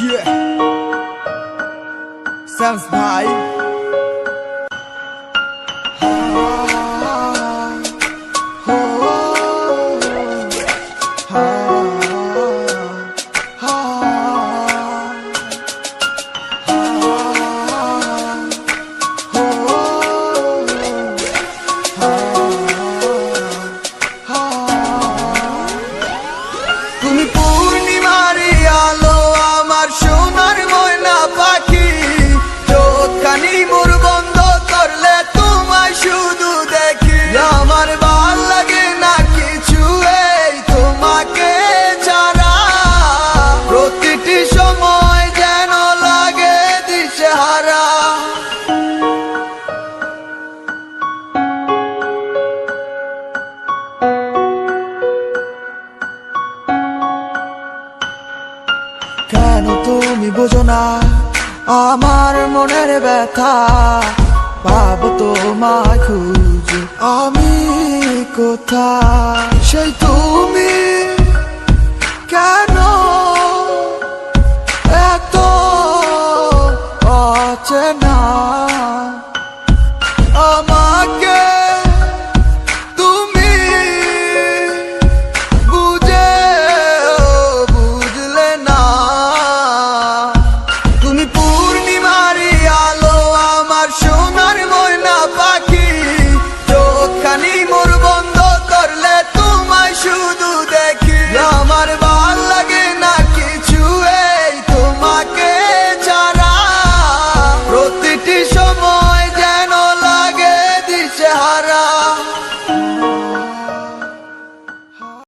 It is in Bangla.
Yeah. Sounds high. কেন তুমি বোঝো না? আমার মনের ব্যথা ভাব মা খুঁজ। আমি কোথা সেই তুমি কেন এত আছে না আমার